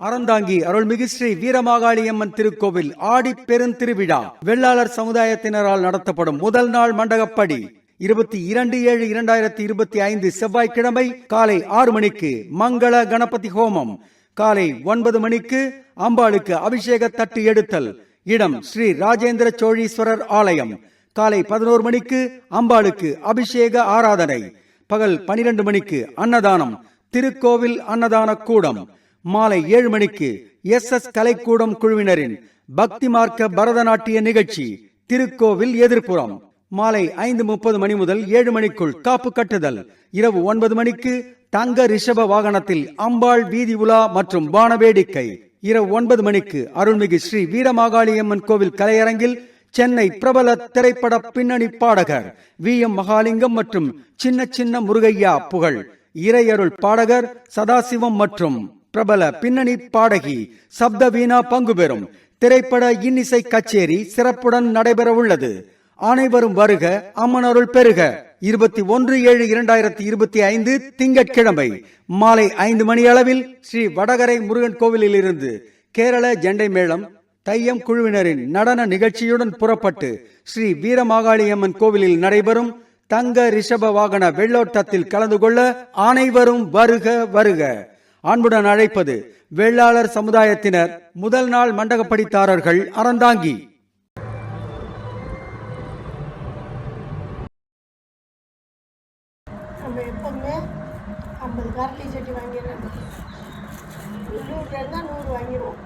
அறந்தாங்கி அருள்மிகு ஸ்ரீ வீரமாகாளியம்மன் திருக்கோவில் ஆடி பெருந்திருவிழா. வெள்ளாளர் சமுதாயத்தினரால் நடத்தப்படும் முதல் நாள் மண்டகப்படி இருபத்தி இரண்டு ஏழு இரண்டாயிரத்தி இருபத்தி ஐந்து செவ்வாய்க்கிழமை காலை ஆறு மணிக்கு மங்கள கணபதி ஹோமம். காலை ஒன்பது மணிக்கு அம்பாளுக்கு அபிஷேக தட்டு எடுத்தல் இடம் ஸ்ரீ ராஜேந்திர சோழீஸ்வரர் ஆலயம். காலை பதினோரு மணிக்கு அம்பாளுக்கு அபிஷேக ஆராதனை. பகல் பனிரெண்டு மணிக்கு அன்னதானம் திருக்கோவில் அன்னதான கூடம். மாலை ஏழு மணிக்கு எஸ் எஸ் கலைக்கூடம் குழுவினரின் பக்தி மார்க்க பரதநாட்டிய நிகழ்ச்சி திருக்கோவில் எதிர்ப்புறம். மாலை ஐந்து முப்பது மணி முதல் ஏழு மணிக்குள் காப்பு கட்டுதல். இரவு ஒன்பது மணிக்கு தங்க ரிஷப வாகனத்தில் அம்பாள் வீதி உலா மற்றும் வானவேடிக்கை. இரவு ஒன்பது மணிக்கு அருள்மிகு ஸ்ரீ வீரமாகாளியம்மன் கோவில் கலையரங்கில் சென்னை பிரபல திரைப்பட பின்னணி பாடகர் வி. எம். மகாலிங்கம் மற்றும் சின்ன சின்ன முருகையா புகழ். இறையருள் பாடகர் சதாசிவம் மற்றும் பிரபல பின்னணி பாடகி சப்த வீணா பங்கு பெறும் திரைப்பட இன்னிசை கச்சேரி சிறப்புடன் நடைபெற உள்ளது அனைவரும் வருக அம்மன் அருள் பெருக. இருபத்தி ஒன்று ஏழு இரண்டாயிரத்தி இருபத்தி ஐந்து திங்கட்கிழமை மாலை ஐந்து மணி அளவில் ஸ்ரீ வடகரை முருகன் கோவிலில் இருந்து கேரள ஜெண்டை மேளம் தையம் குழுவினரின் நடன நிகழ்ச்சியுடன் புறப்பட்டு ஸ்ரீ வீரமாகாளியம்மன் கோவிலில் நடைபெறும் தங்க ரிஷப வாகன வெள்ளோட்டத்தில் கலந்து கொள்ள அனைவரும் வருக வருக. அன்புடன் அழைப்பது வேளாளர் சமுதாயத்தினர் முதல் நாள் மண்டகப்படித்தாரர்கள் அறந்தாங்கி. நம்ம எப்போவுமே ஐம்பது நூறு வாங்கிடுவோம்.